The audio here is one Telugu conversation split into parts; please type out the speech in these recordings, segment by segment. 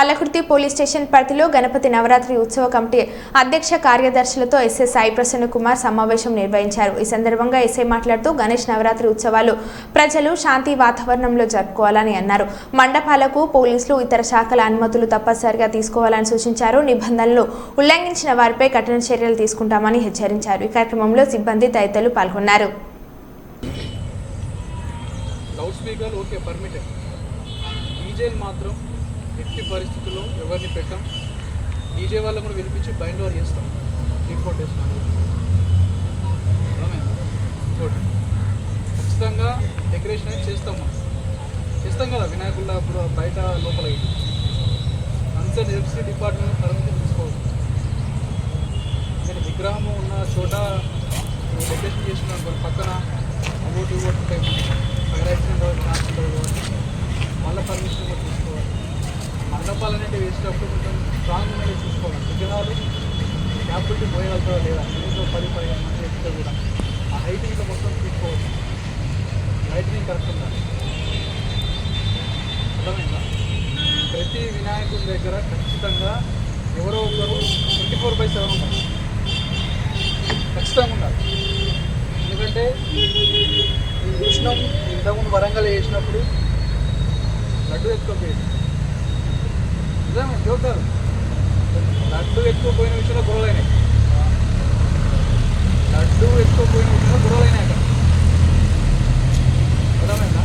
పాలకుర్తి పోలీస్ స్టేషన్ పరిధిలో గణపతి నవరాత్రి ఉత్సవ కమిటీ అధ్యక్ష కార్యదర్శులతో ఎస్ఐ సాయి ప్రసన్న కుమార్ సమావేశం నిర్వహించారు. ఈ సందర్భంగా ఎస్ఐ మాట్లాడుతూ గణేష్ నవరాత్రి ఉత్సవాలు ప్రజలు శాంతి వాతావరణంలో జరుపుకోవాలని అన్నారు. మండపాలకు పోలీసులు ఇతర శాఖల అనుమతులు తప్పనిసరిగా తీసుకోవాలని సూచించారు. నిబంధనలు ఉల్లంఘించిన వారిపై కఠిన చర్యలు తీసుకుంటామని హెచ్చరించారు. ఈ కార్యక్రమంలో సిబ్బంది తదితరులు పాల్గొన్నారు. Speaker okay permitted. డీజేలు మాత్రం ఎట్టి పరిస్థితుల్లో ఎవరిని పెట్టాం? డీజే వాళ్ళని కూడా వినిపించి బైండ్ ఓవర్ చేస్తాం. రిపోర్ట్ చేస్తాం ఖచ్చితంగా డెకరేషన్ అనేది చేస్తాం చేస్తాం కదా వినాయకుల అప్పుడు బయట లోపల కన్సర్న్ ఎలక్ట్రిసిటీ డిపార్ట్మెంట్ పర్మిషన్ తీసుకోవచ్చు నేను విగ్రహం ఉన్న చోట డెకరేషన్ చేసిన అనుకోండి పక్కన ఓటు ఓటు ఉంటాయి ఫైర్ యాక్సిడెంట్ అవ్వాలి వాళ్ళ కాబట్టి మళ్ళీ పర్మిషన్ మండపాలు అనేవి వేసేటప్పుడు కొంచెం స్ట్రాంగ్ అనేది చూసుకోవాలి. విగ్రహాలు క్యాపిటీ పోయగలుగుతారా లేదా? ఇంట్లో పది పదిహేను మంది ఎక్కితే కూడా. ఆ హైటింగ్లో మొత్తం తీసుకోవచ్చు లైటింగ్ కరెక్ట్ ఉండాలి అర్థమైందా? ప్రతి వినాయకుడి దగ్గర ఖచ్చితంగా ఎవరో ఒకరు ట్వంటీ ఫోర్ బై సెవెన్ ఉండాలి. ఖచ్చితంగా ఉండాలి. ఎందుకంటే ఈ చూసినాం ఇంతకుముందు వరంగల్ వేసినప్పుడు లడ్డు ఎత్తుకోపోయింది నిజమే చూస్తారు లడ్డు ఎక్కువ పోయిన విషయంలో గొడవలైనాయి. లడ్డు ఎక్కువ పోయిన విషయంలో గొడవలైనాయి అక్కడ. అర్థమైందా?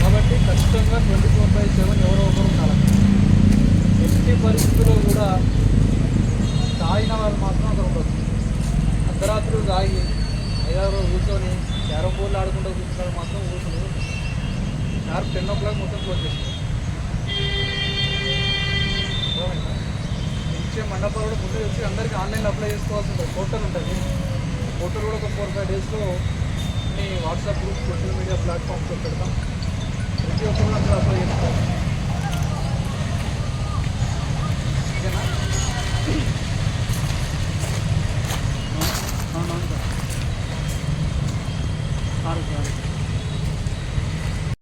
కాబట్టి ఖచ్చితంగా ట్వంటీ ఫోర్ బై సెవెన్ ఎవరో ఒకరు ఉండాలి. ఎట్టి పరిస్థితుల్లో కూడా తాగిన వాళ్ళు మాత్రం అక్కడ ఉండదు అర్ధరాత్రులు తాగి ఐదారు కూర్చొని క్యారం బోర్డులు ఆడుకుంటూ కూర్చున్నారు మాత్రం కూర్చుని షార్ప్ టెన్ ఓ క్లాక్ మొత్తం క్లోజ్ చేస్తారు. అప్పుడప్పుడు కూడా ముందు వచ్చి అందరికీ ఆన్లైన్లో అప్లై చేసుకోవాల్సి ఉంటుంది. పోర్టల్ ఉంటుంది. పోర్టల్ కూడా ఒక ఫోర్ ఫైవ్ డేస్లో మీ వాట్సాప్ గ్రూప్ సోషల్ మీడియా ప్లాట్ఫామ్స్లో పెడతాం. ప్రతి ఒక్కరు అందరూ అప్లై చేసుకోవాలి. ఓకేనా? Sorry sir